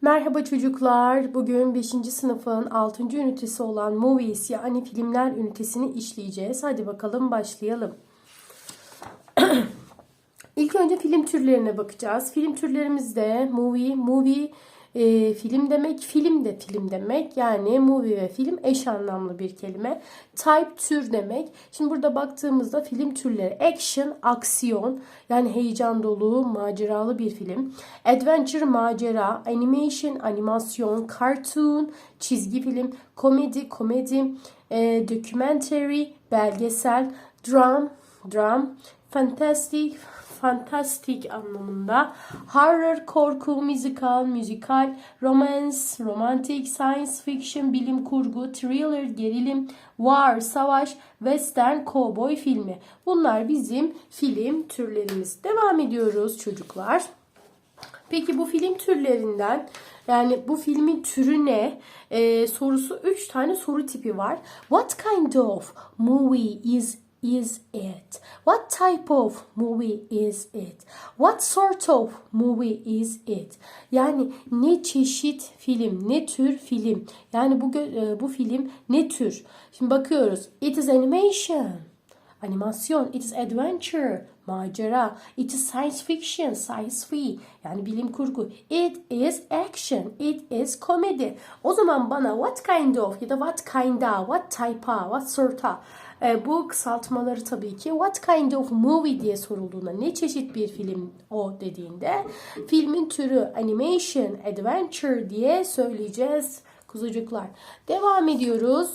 Merhaba çocuklar. Bugün 5. sınıfın 6. ünitesi olan Movies yani filmler ünitesini işleyeceğiz. Hadi bakalım başlayalım. İlk önce film türlerine bakacağız. Film türlerimizde movie, movie e, film demek, film de film demek. Yani movie ve film eş anlamlı bir kelime. Type tür demek. Şimdi burada baktığımızda film türleri action, aksiyon yani heyecan dolu, maceralı bir film. Adventure, macera, animation, animasyon, cartoon, çizgi film, komedi, komedi, e, documentary, belgesel, dram, dram, fantastic, fantastik anlamında. Horror, korku, müzikal, müzikal, romance, romantik, science fiction, bilim kurgu, thriller, gerilim, war, savaş, western, cowboy filmi. Bunlar bizim film türlerimiz. Devam ediyoruz çocuklar. Peki bu film türlerinden yani bu filmin türü ne? Ee, sorusu 3 tane soru tipi var. What kind of movie is is it? What type of movie is it? What sort of movie is it? Yani ne çeşit film, ne tür film? Yani bu e, bu film ne tür? Şimdi bakıyoruz. It is animation. Animasyon, it is adventure, macera, it is science fiction, science fi, yani bilim kurgu. It is action, it is comedy. O zaman bana what kind of ya da what kinda, what type'a, what sort'a e, bu kısaltmaları tabii ki what kind of movie diye sorulduğunda ne çeşit bir film o dediğinde filmin türü animation, adventure diye söyleyeceğiz kuzucuklar. Devam ediyoruz.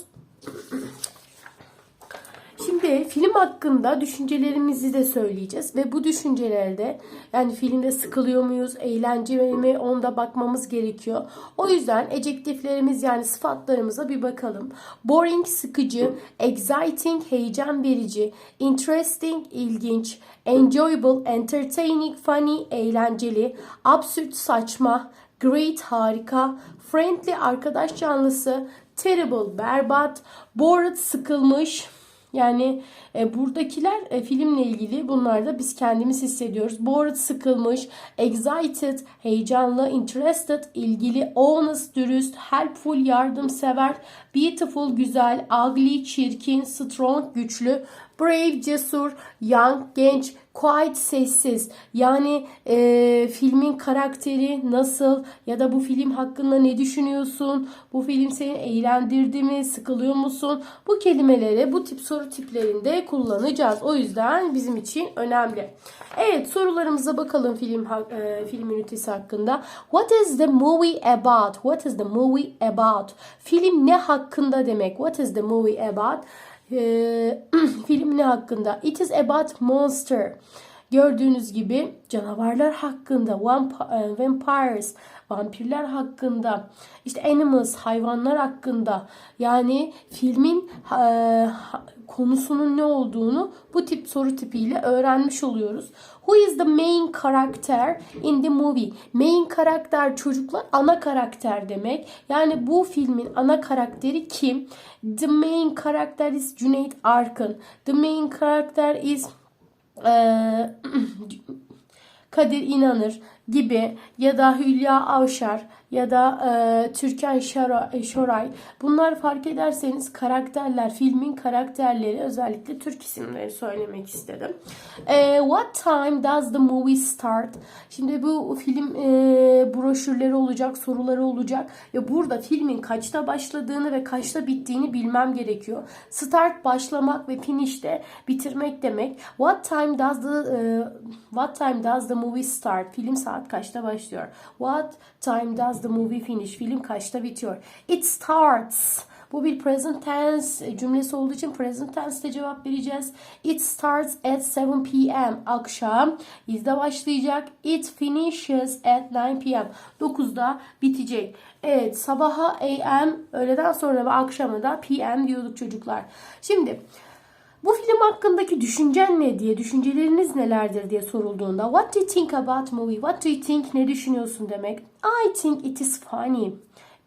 Şimdi film hakkında düşüncelerimizi de söyleyeceğiz ve bu düşüncelerde yani filmde sıkılıyor muyuz, eğlenceli mi onu da bakmamız gerekiyor. O yüzden ejektiflerimiz yani sıfatlarımıza bir bakalım. Boring, sıkıcı, exciting, heyecan verici, interesting, ilginç, enjoyable, entertaining, funny, eğlenceli, absürt, saçma, great, harika, friendly, arkadaş canlısı, terrible, berbat, bored, sıkılmış, yani e, buradakiler e, filmle ilgili bunlar da biz kendimiz hissediyoruz. Bored sıkılmış, excited heyecanlı, interested ilgili, honest dürüst, helpful yardımsever, beautiful güzel, ugly çirkin, strong güçlü, brave cesur, young genç, quiet sessiz. Yani e, filmin karakteri nasıl ya da bu film hakkında ne düşünüyorsun? Bu film seni eğlendirdi mi? Sıkılıyor musun? Bu kelimeleri bu tip soru tiplerinde kullanacağız. O yüzden bizim için önemli. Evet sorularımıza bakalım film e, film ünitesi hakkında. What is the movie about? What is the movie about? Film ne hakkında demek? What is the movie about? Ee, film ne hakkında? It is about monster. Gördüğünüz gibi canavarlar hakkında, e, vampires, vampirler hakkında, işte animals, hayvanlar hakkında. Yani filmin e, konusunun ne olduğunu bu tip soru tipiyle öğrenmiş oluyoruz. Who is the main character in the movie? Main karakter çocuklar ana karakter demek. Yani bu filmin ana karakteri kim? The main character is Cüneyt Arkın. The main character is Kadir İnanır gibi ya da Hülya Avşar ya da e, Türkan Şora- Şoray bunlar fark ederseniz karakterler filmin karakterleri özellikle Türk isimleri söylemek istedim. E, what time does the movie start? Şimdi bu film e, broşürleri olacak soruları olacak ve burada filmin kaçta başladığını ve kaçta bittiğini bilmem gerekiyor. Start başlamak ve finish de bitirmek demek. What time does the e, what time does the movie start? Film saat kaçta başlıyor? What time does the movie finish? Film kaçta bitiyor? It starts. Bu bir present tense cümlesi olduğu için present tense'te cevap vereceğiz. It starts at 7 p.m. Akşam 7'de başlayacak. It finishes at 9 p.m. 9'da bitecek. Evet sabaha a.m. öğleden sonra ve akşama da p.m. diyorduk çocuklar. Şimdi bu film hakkındaki düşüncen ne diye, düşünceleriniz nelerdir diye sorulduğunda What do you think about movie? What do you think? Ne düşünüyorsun demek. I think it is funny.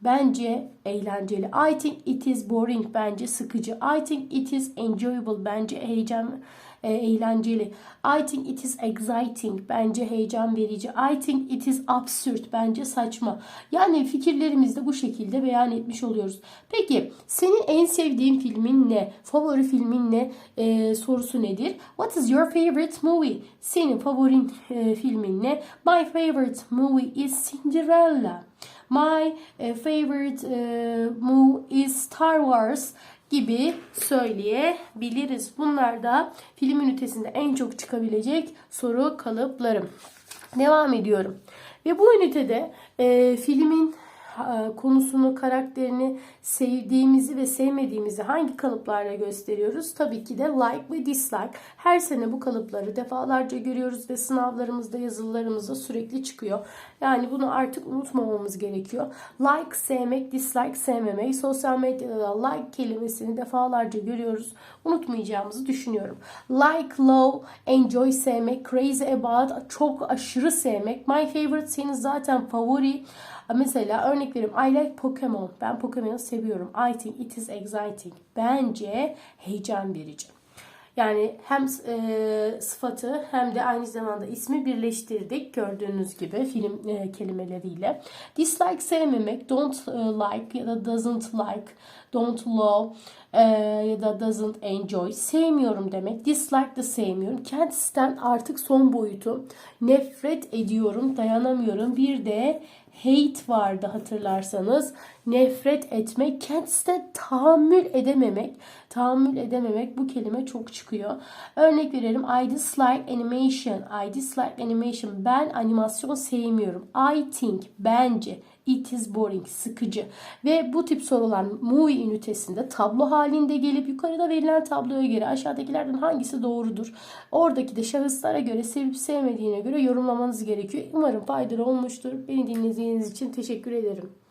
Bence eğlenceli. I think it is boring. Bence sıkıcı. I think it is enjoyable. Bence heyecan e, eğlenceli. I think it is exciting. Bence heyecan verici. I think it is absurd. Bence saçma. Yani fikirlerimizi de bu şekilde beyan etmiş oluyoruz. Peki senin en sevdiğin filmin ne? Favori filmin ne? E, sorusu nedir? What is your favorite movie? Senin favorin e, filmin ne? My favorite movie is Cinderella. My e, favorite e, movie is Star Wars gibi söyleyebiliriz. Bunlar da film ünitesinde en çok çıkabilecek soru kalıplarım. Devam ediyorum. Ve bu ünitede e, filmin konusunu, karakterini sevdiğimizi ve sevmediğimizi hangi kalıplarla gösteriyoruz? Tabii ki de like ve dislike. Her sene bu kalıpları defalarca görüyoruz ve sınavlarımızda, yazılarımızda sürekli çıkıyor. Yani bunu artık unutmamamız gerekiyor. Like sevmek, dislike sevmemek. Sosyal medyada da like kelimesini defalarca görüyoruz. Unutmayacağımızı düşünüyorum. Like, love, enjoy sevmek, crazy about, çok aşırı sevmek. My favorite senin zaten favori. Mesela örnek vereyim. I like Pokemon. Ben Pokemon'u seviyorum. I think it is exciting. Bence heyecan verici. Yani hem e, sıfatı hem de aynı zamanda ismi birleştirdik gördüğünüz gibi film e, kelimeleriyle. Dislike sevmemek, don't e, like ya da doesn't like, don't love e, ya da doesn't enjoy sevmiyorum demek. Dislike de sevmiyorum. Kendisinden artık son boyutu nefret ediyorum, dayanamıyorum. Bir de hate vardı hatırlarsanız. Nefret etmek, kendisine tahammül edememek. Tahammül edememek bu kelime çok çıkıyor. Örnek verelim. I dislike animation. I dislike animation. Ben animasyon sevmiyorum. I think. Bence. It is boring. Sıkıcı. Ve bu tip sorular movie ünitesinde tablo halinde gelip yukarıda verilen tabloya göre aşağıdakilerden hangisi doğrudur? Oradaki de şahıslara göre sevip sevmediğine göre yorumlamanız gerekiyor. Umarım faydalı olmuştur. Beni dinlediğiniz için teşekkür ederim.